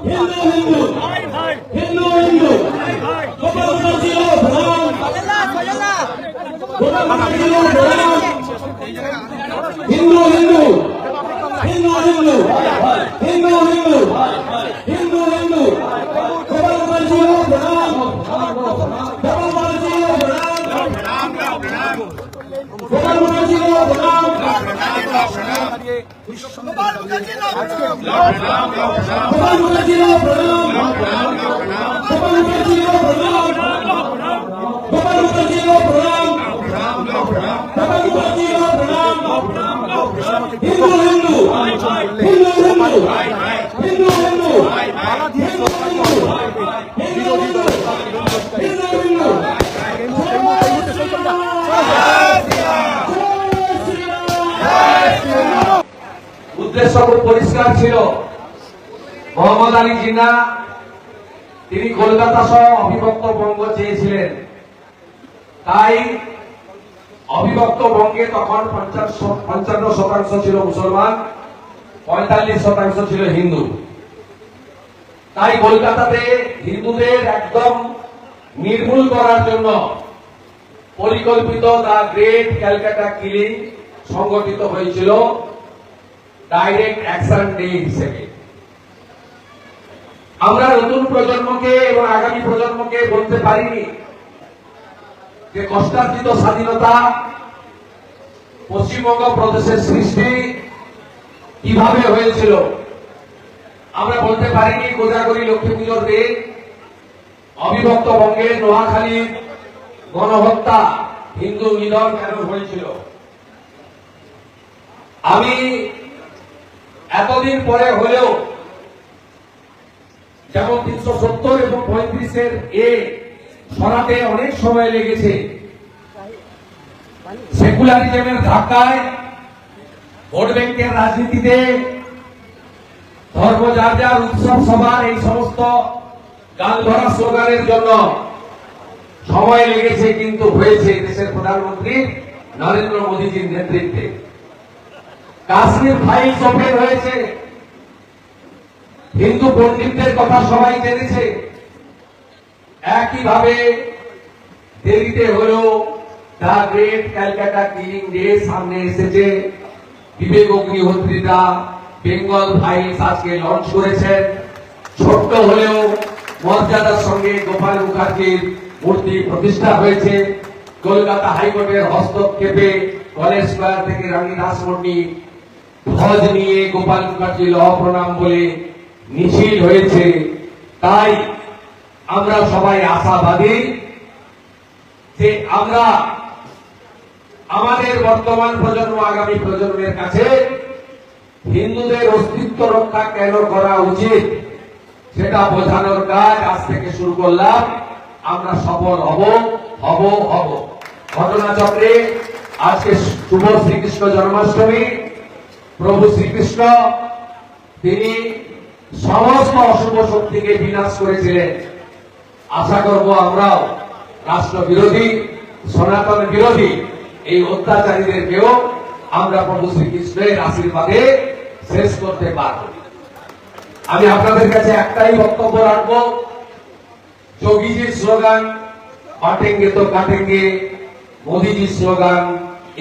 হিন্দু হিন্দু হিন্দু হিন্দু গোপাল মুখার্জি ও প্রণাম গোপাল মুখার্জি হিন্দু হিন্দু হিন্দু হিন্দু হিন্দু হিন্দু হিন্দু হিন্দু প্রণাম খুব পরিষ্কার ছিল। মোহাম্মদ আলী জিন্না, তিনি কলকাতা সহ অবিভক্ত বঙ্গ চেয়েছিলেন। তাই অবিভক্ত বঙ্গে তখন পঞ্চান্ন শতাংশ ছিল মুসলমান, পঁয়তাল্লিশ শতাংশ ছিল হিন্দু। তাই কলকাতাতে হিন্দুদের একদম নির্মূল করার জন্য পরিকল্পিত দা গ্রেট ক্যালকাটা কিলিং সংগঠিত হয়েছিল। ডাইরেক্ট অ্যাকশন ডে হিসেবে। আমরা নতুন প্রজন্মকে এবং আগামী প্রজন্মকে বলতে পারিনি যে কষ্টার্জিত স্বাধীনতা পশ্চিমবঙ্গ প্রদেশের সৃষ্টি কীভাবে হয়েছিল। আমরা বলতে পারিনি কোজাগরী লক্ষ্মী পুজোর দিন অবিভক্ত বঙ্গের নোয়াখালীর গণহত্যা হিন্দু নিধন কেন হয়েছিল। আমি এতদিন পরে হলেও যেমন তিনশো সত্তর এবং পঁয়ত্রিশের এ সরাতে অনেক সময় লেগেছে, সেকুলারিজমের ধাক্কায় ভোট ব্যাংকের রাজনীতিতে ধর্ম যার যার উৎসব সভার এই সমস্ত গান ধরা স্লোগানের জন্য সময় লেগেছে কিন্তু হয়েছে দেশের প্রধানমন্ত্রী নরেন্দ্র মোদীজির নেতৃত্বে। কাশ্মীর ফাইলস ওপেন হয়েছে হিন্দু পণ্ডিতদের কথা সবাই জেনেছে। একইভাবে দেরিতে হলেও the great Calcutta killing day সামনে এসেছে। বিবেক অগ্নিহোত্রীরা বেঙ্গল ফাইলস আজকে লঞ্চ করেছেন। ছোট্ট হলেও মর্যাদার সঙ্গে গোপাল মুখার্জির মূর্তি প্রতিষ্ঠা হয়েছে। কলকাতা হাইকোর্টের হস্তক্ষেপে কলেজ স্কোয়ার থেকে রানী রাসমণি ধ্বজ নিয়ে গোপাল ল প্রণাম বলে মিছিল হয়েছে। তাই আমরা সবাই আশাবাদী যে আমরা আমাদের বর্তমান প্রজন্ম, আগামী প্রজন্মের কাছে হিন্দুদের অস্তিত্ব রক্ষা কেন করা উচিত সেটা বোঝানোর কাজ আজ থেকে শুরু করলাম। আমরা সফল হব হব হব। ঘটনাচক্রে আজকে শুভ শ্রীকৃষ্ণ জন্মাষ্টমী। প্রভু শ্রীকৃষ্ণ তিনি সমস্ত অশুভ শক্তিকে বিনাশ করেছিলেন আশা করব আমরাও রাষ্ট্র বিরোধী সনাতন বিরোধী এই অত্যাচারীদেরকেও আমরা প্রভু শ্রীকৃষ্ণের আশীর্বাদে শেষ করতে পারব আমি আপনাদের কাছে একটাই বক্তব্য রাখবো যোগীজির স্লোগান বাটেঙ্গে তো কাটেঙ্গে মোদীজির স্লোগান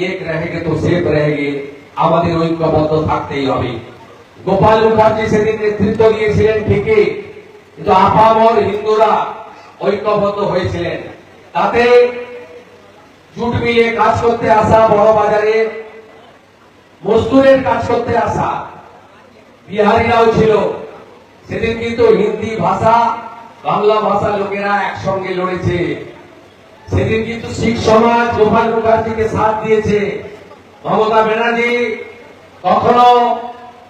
এক रहेंगे তো সেফ रहेंगे আমাদের ঐক্যবদ্ধ থাকতেই হবে। গোপাল মুখার্জি সেদিন নেতৃত্ব দিয়েছিলেন ঠিকই, কিন্তু আপামর হিন্দুরা ঐক্যবদ্ধ হয়েছিলেন। তাতে জুট মিলে কাজ করতে আসা বড় বাজারে, মজদুরের কাজ করতে আসা বিহারিরাও ছিল। সেদিন কিন্তু হিন্দি ভাষা, বাংলা ভাষার লোকেরা একসঙ্গে লড়েছে। সেদিন কিন্তু শিখ সমাজ গোপাল মুখার্জিকে সাথ দিয়েছে। মমতা ব্যানার্জি কখনো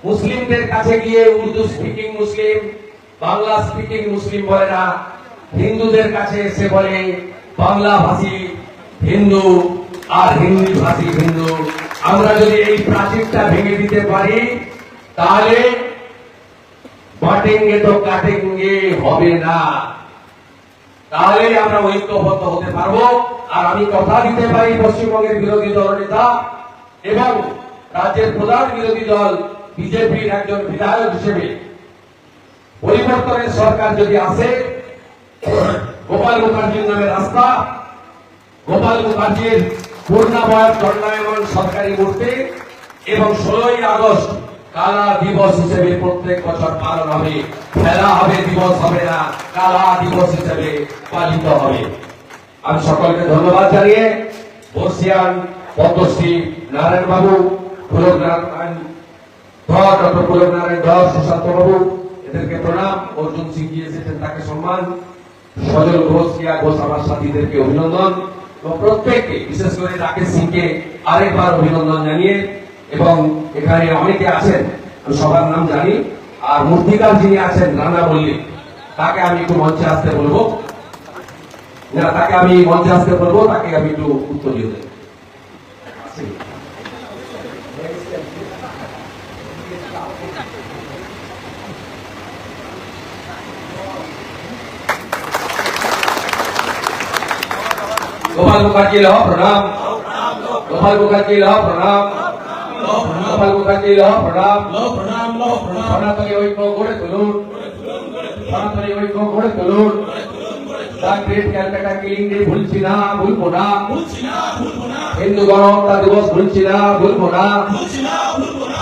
মুসলিমদের কাছে গিয়ে Urdu speaking Muslim, Bangla speaking Muslim বলে না। হিন্দুদের কাছে এসে বলে, বাংলা ভাষী হিন্দু আর হিন্দি ভাষী হিন্দু। আমরা যদি এই প্রাচীরটা ভেঙে দিতে পারি, তাহলে বাটেঙ্গে তো কাটেঙ্গে হবে না। তাহলে আমরা ঐক্যবদ্ধ হতে পারব। আর আমি কথা দিতে পারি পশ্চিমবঙ্গের বিরোধী দল নেতা এবং রাজ্যের প্রধান বিরোধী দল, বিজেপির একজন বিধায়ক হিসেবে পরিবর্তনের সরকার যদি আসে, গোপাল মুখার্জির নামে রাস্তা, গোপাল মুখার্জির পূর্ণাবয়ব দণ্ডায়মান সরকারি মূর্তি এবং ষোলোই আগস্ট কালা দিবস হিসেবে প্রত্যেক বছর পালন হবে, খেলা হবে, দিবস হবে না, কালা দিবস হিসেবে পালিত হবে। আমি সকলকে ধন্যবাদ জানিয়ে বর্ষিয়ান পদ্মশ্রী নারায়ণ বাবু পুলক নারায়ণ ধর, ডক্টর পুলক নারায়ণ ধর, সুশান্ত এদেরকে প্রণাম। অর্জুন সিং এসেছেন, তাকে সম্মান। সজল ঘোষ রিয়া ঘোষ, আমার সাথীদেরকে অভিনন্দন। এবং প্রত্যেককে, বিশেষ করে রাকেশ সিংকে আরেকবার অভিনন্দন জানিয়ে এবং এখানে অনেকে আছেন সবার নাম জানি, আর মূর্তিকার যিনি আছেন, রানা মল্লিক তাকে আমি একটু মঞ্চে আসতে বলব। না, তাকে আমি মঞ্চে আসতে বলব, তাকে আমি একটু উত্তর দিয়ে দেবো। গোপাল মুখার্জি লহ প্রণাম। গোপাল মুখার্জি লহ প্রণাম। গোপাল মুখার্জি লহ প্রণাম। সনাতনী ঐক্য গড়ে তুলুন। সনাতনী ঐক্য গড়ে তুলুন। The great Calcutta killing day ভুলছি না, ভুলবো না ভুলছি না। হিন্দু গণহত্যা দিবস ভুলছি না ভুলব না।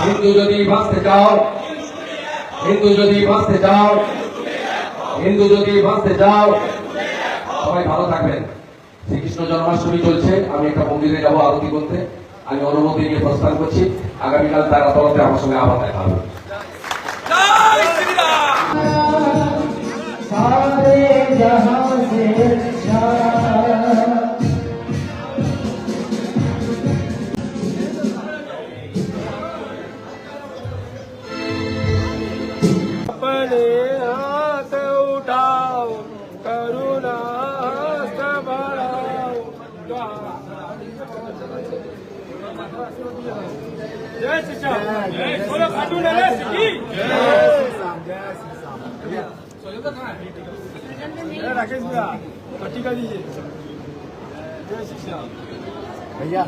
হিন্দু যদি বাঁচতে চাও হিন্দু যদি বাঁচতে চাও হিন্দু যদি বাঁচতে চাও সবাই ভালো থাকবেন। শ্রীকৃষ্ণ জন্মাষ্টমী চলছে আমি একটা মন্দিরে যাব আরতি করতে। আমি অনুমতি নিয়ে প্রস্থান করছি। আগামীকাল তারা তরফে আমার সঙ্গে আবার দেখা হবে। जय श्री श्याम जय बोलो खाटू नरेश की जय राकेश भैया पट्टी कर दीजिए जय श्री श्याम मैया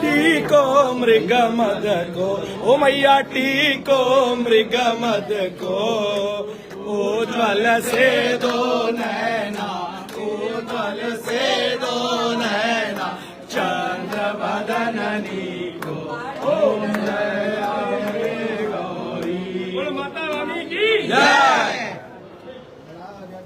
टीको मृग मद को, ओ मैया टीको मृग मद को, ओ ज्वल से दो नैना